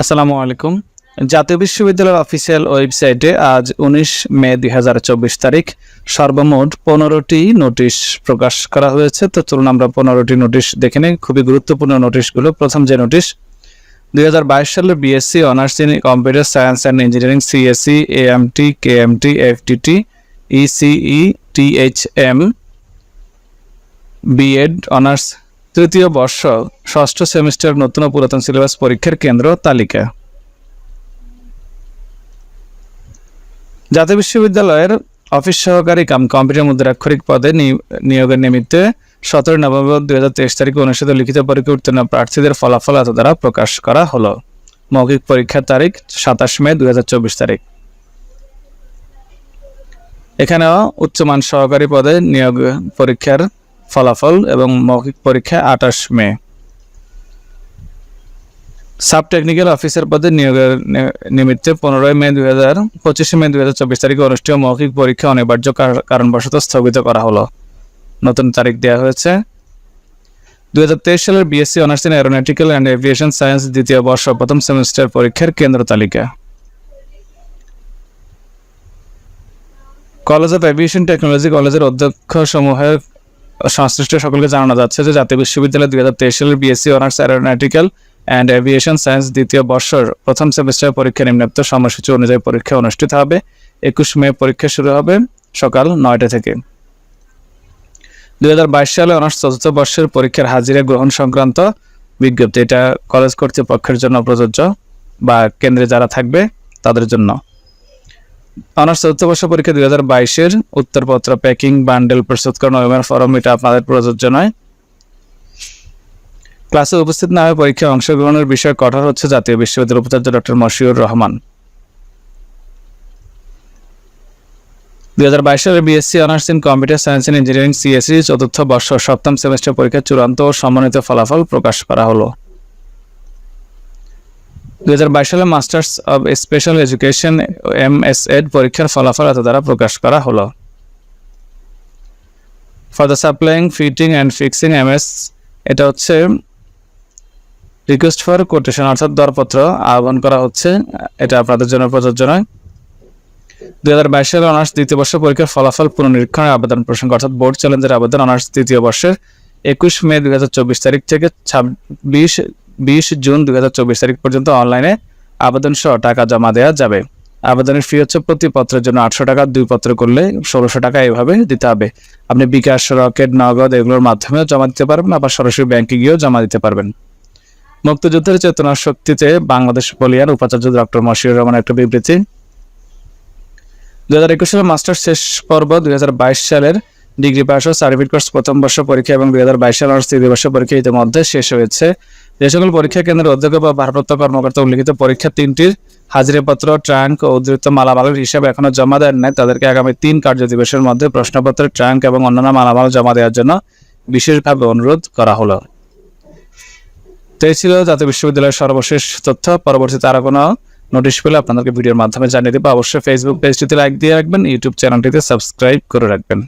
আসসালামু আলাইকুম। জাতীয় বিশ্ববিদ্যালয়ের অফিসিয়াল ওয়েবসাইটে আজ উনিশ মে দু হাজার চব্বিশ তারিখ সর্বমোট পনেরোটি নোটিশ প্রকাশ করা হয়েছে। তো চলুন আমরা পনেরোটি নোটিশ দেখে নিই। খুবই গুরুত্বপূর্ণ নোটিশগুলো। প্রথম যে নোটিশ, দুই সালের BSc honours in computer science and engineering CSC AMT KMT FTT ECE THM BEd honours তৃতীয় বর্ষ, ষষ্ঠ সেমিস্টার নতুন ও পুরাতন সিলেবাস পরীক্ষার কেন্দ্র তালিকা। জাতীয় বিশ্ববিদ্যালয়ের অফিস সহকারী কাম কম্পিউটার মুদ্রাক্ষরিক পদে নিয়োগের নিমিত্তে সতেরো নভেম্বর দুই হাজার তেইশ তারিখে অনুষ্ঠিত লিখিত পরীক্ষা উত্তীর্ণ প্রার্থীদের ফলাফল এত দ্বারা প্রকাশ করা হলো। মৌখিক পরীক্ষার তারিখ সাতাশ মে দুই হাজার চব্বিশ তারিখ। এখানেও উচ্চমান সহকারী পদে নিয়োগ পরীক্ষার ফলাফল এবং মৌখিক পরীক্ষা আঠাশ মে। সাব টেকনিক্যাল অফিসার পদে নিয়োগের নিমিত্তে পনেরোই মে দুই হাজার পঁচিশে মে দুই হাজার চব্বিশ তারিখে অনুষ্ঠিত মৌখিক পরীক্ষা অনিবার্য কারণবশত স্থগিত করা হলো। নতুন তারিখ দেওয়া হয়েছে। দুই হাজার তেইশ সালের BSc honours in aeronautical and aviation science দ্বিতীয় বর্ষ প্রথম সেমিস্টার পরীক্ষার কেন্দ্র তালিকা। কলেজ অফ এভিয়েশন টেকনোলজি কলেজের অধ্যক্ষ সমূহের সংশ্লিষ্ট সকলকে জানানো যাচ্ছে যে জাতীয় বিশ্ববিদ্যালয় দুই হাজার তেইশ সালের BSc honours aeronautical and aviation science দ্বিতীয় বর্ষর প্রথম সেমিস্টার পরীক্ষা নিম্নোক্ত সময়সূচি অনুযায়ী পরীক্ষা অনুষ্ঠিত হবে। একুশ মে পরীক্ষা শুরু হবে সকাল নয়টা থেকে। দুই হাজার বাইশ সালে অনার্স চতুর্থ বর্ষের পরীক্ষার হাজিরা গ্রহণ সংক্রান্ত বিজ্ঞপ্তি এটা কলেজ কর্তৃপক্ষের জন্য প্রযোজ্য বা কেন্দ্রে যারা থাকবে তাদের জন্য। অনার্স চতুর্থ বর্ষ পরীক্ষা দুই হাজার বাইশের উত্তরপত্র প্যাকিং বান্ডেল প্রস্তুতকরণ ওয়েমার ফরম, এটা আপনাদের প্রযোজ্য নয়। ক্লাসে উপস্থিত না হয়ে পরীক্ষায় অংশগ্রহণের বিষয়ে কঠোর হচ্ছে জাতীয় বিশ্ববিদ্যালয়ের উপাচার্য ডক্টর মশিউর রহমান। দুই হাজার বাইশ সালের BSc honours in computer science engineering CSC চতুর্থ বর্ষ সপ্তম সেমিস্টার পরীক্ষার চূড়ান্ত ও সম্মানিত ফলাফল প্রকাশ করা হলো। দুই হাজার বাইশ সালে masters of special education M S Ed পরীক্ষার ফলাফল এত দ্বারা প্রকাশ করা হলো। For the supplying fitting and fixing M S এটা হচ্ছে রিকোয়েস্ট ফর কোটেশন অর্থাৎ দরপত্র আহ্বান করা হচ্ছে, এটা আপনাদের জন্য প্রযোজ্য নয়। দুই হাজার বাইশ সালে অনার্স দ্বিতীয় বর্ষ পরীক্ষার ফলাফল পুনর্নিরীক্ষণের আবেদন প্রসঙ্গ অর্থাৎ বোর্ড চ্যালেঞ্জের আবেদন অনার্স তৃতীয় বর্ষের একুশ মে দুই চব্বিশ তারিখ থেকে ছাব্বিশ বিশ জুন চব্বিশ তারিখ পর্যন্ত অনলাইনে আবেদন সহ টাকা জমা দেওয়া যাবে। আবেদনের ফি হচ্ছে প্রতি পত্রের জন্য আটশো টাকা, দুই পত্র করলে ষোলোশো টাকা এভাবে দিতে হবে। আপনি বিকাশ, রকেট, নগদ এগুলোর মাধ্যমেও জমা দিতে পারবেন, আবার সরাসরি ব্যাংকে গিয়েও জমা দিতে পারবেন। মুক্তিযুদ্ধের চেতনা শক্তিতে বাংলাদেশ বলিয়ান উপাচার্য ডক্টর মশিউর রহমান একটা বিবৃতি। দু হাজার একুশ সালের মাস্টার শেষ পর্ব দুই হাজার বাইশ সালের ডিগ্রি পাস ও সার্টিফিকেট কোর্স প্রথম বর্ষ পরীক্ষা এবং দুই হাজার বাইশ সালের তৃতীয় বর্ষ পরীক্ষা ইতিমধ্যে শেষ হয়েছে। যে সকল পরীক্ষা কেন্দ্রের অধ্যক্ষ বা ভারপ্রাপ্ত কর্মকর্তা উল্লিখিত পরীক্ষা তিনটির হাজিরাপত্র, ট্রাঙ্ক ও উদ্ধৃত মালামালের হিসাব এখনও জমা দেন নাই। তাদেরকে আগামী তিন কার্য দিবসের মধ্যে প্রশ্নপত্রের ট্রাঙ্ক এবং অন্যান্য মালামাল জমা দেওয়ার জন্য বিশেষভাবে অনুরোধ করা হলো। তো এই ছিল জাতীয় বিশ্ববিদ্যালয়ের সর্বশেষ তথ্য। পরবর্তীতে আরও কোনো নোটিশ পেলে আপনাদেরকে ভিডিওর মাধ্যমে জানিয়ে দেবো। অবশ্যই ফেসবুক পেজটিতে লাইক দিয়ে রাখবেন ইউটিউব চ্যানেলটিতে সাবস্ক্রাইব করে রাখবেন।